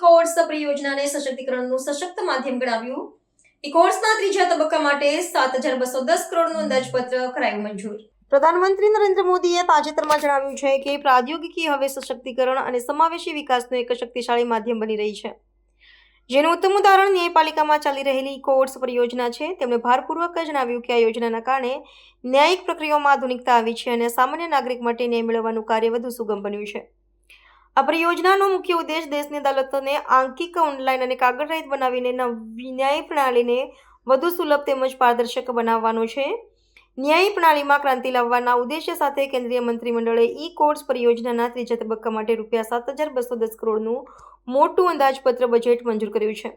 Course પરિયોજનાને સશક્તિકરણનું સશક્ત માધ્યમ ગણાવ્યું. ઈ કોર્સના ત્રીજા તબક્કા માટે સાત હજાર બસો દસ કરોડનું અંદાજપત્ર કરાયું મંજૂર. પ્રધાનમંત્રી નરેન્દ્ર મોદીએ તાજેતરમાં જણાવ્યું છે કે પ્રાદ્યોગિકી હવે સશક્તિકરણ અને સમાવેશી વિકાસનું એક શક્તિશાળી માધ્યમ બની રહી છે. જેનું ઉત્તમ ઉદાહરણ ન્યાયપાલિકામાં ચાલી રહેલી કોર્ટ્સ પરિયોજના છે. તેમણે ભારપૂર્વક જણાવ્યું કે આ યોજનાના કારણે ન્યાયિક પ્રક્રિયાઓમાં આધુનિકતા આવી છે અને સામાન્ય નાગરિક માટે ન્યાય મેળવવાનું કાર્ય વધુ સુગમ બન્યું છે. આ પરિયોજનાનો મુખ્ય ઉદ્દેશ દેશની અદાલતોને આંકિક ઓનલાઈન અને કાગળ રહિત બનાવીને નવી ન્યાય પ્રણાલીને વધુ સુલભ તેમજ પારદર્શક બનાવવાનો છે. ન્યાય પ્રણાલીમાં ક્રાંતિ લાવવાના ઉદ્દેશ્ય સાથે કેન્દ્રીય મંત્રીમંડળે ઈ કોર્ટ્સ પરિયોજનાના ત્રીજા તબક્કા માટે રૂપિયા સાત હજાર બસો દસ કરોડનું મોટું અંદાજપત્ર બજેટ મંજૂર કર્યું છે.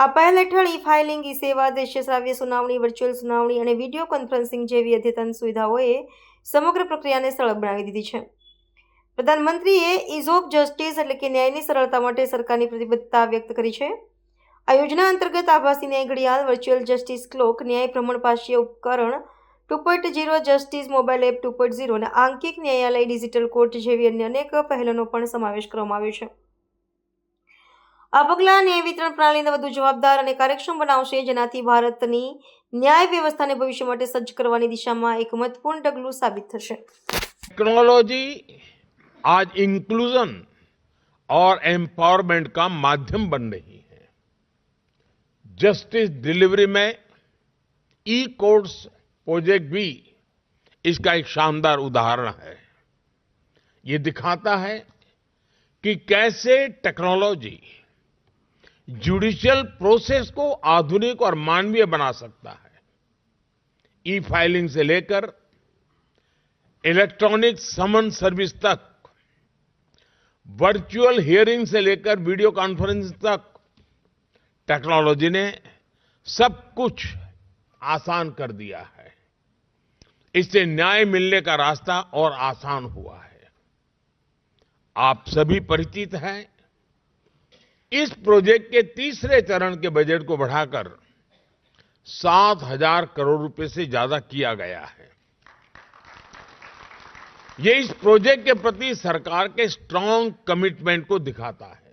આ પહેલ હેઠળ ઈ ફાઇલિંગ ઈ સેવા દ્રશ્ય શ્રાવ્ય સુનાવણી, વર્ચ્યુઅલ સુનાવણી અને વીડિયો કોન્ફરન્સિંગ જેવી અદ્યતન સુવિધાઓએ સમગ્ર પ્રક્રિયાને સરળ બનાવી દીધી છે. પ્રધાનમંત્રીએ ઇઝ ઓફ જસ્ટિસ એટલે કે ન્યાયની સરળતા માટે સરકારની પ્રતિબદ્ધતા વ્યક્ત કરી છે. આ યોજના અંતર્ગત આભાસી ન્યાય ઘડિયાળ, વર્ચ્યુઅલ જસ્ટિસ ક્લોક, ન્યાય ભ્રમણપાશીય ઉપકરણ, two point zero justice mobile app two point zero અને આંકિક ન્યાયાલય ડિજિટલ કોર્ટ જેવી અન્ય અનેક પહેલોનો પણ સમાવેશ કરવામાં આવ્યો છે. આ પગલાં ન્યાય વિતરણ પ્રણાલીને વધુ જવાબદાર અને કાર્યક્ષમ બનાવશે, જેનાથી ભારતની ન્યાય વ્યવસ્થાને ભવિષ્ય માટે સજ્જ કરવાની દિશામાં એક મહત્વપૂર્ણ ડગલું સાબિત થશે. ટેકનોલોજી आज इंक्लूजन और एम्पावरमेंट का माध्यम बन रही है। जस्टिस डिलीवरी में ई कोर्ट्स प्रोजेक्ट भी इसका एक शानदार उदाहरण है। ये दिखाता है कि कैसे टेक्नोलॉजी जुडिशियल प्रोसेस को आधुनिक और मानवीय बना सकता है। ई फाइलिंग से लेकर इलेक्ट्रॉनिक समन सर्विस तक वर्चुअल हियरिंग से लेकर वीडियो कॉन्फ्रेंस तक टेक्नोलॉजी ने सब कुछ आसान कर दिया है। इससे न्याय मिलने का रास्ता और आसान हुआ है। आप सभी परिचित हैं। इस प्रोजेक्ट के तीसरे चरण के बजट को बढ़ाकर सात हज़ार करोड़ रुपए से ज़्यादा किया गया है। ये इस प्रोजेक्ट के प्रति सरकार के स्ट्रांग कमिटमेंट को दिखाता है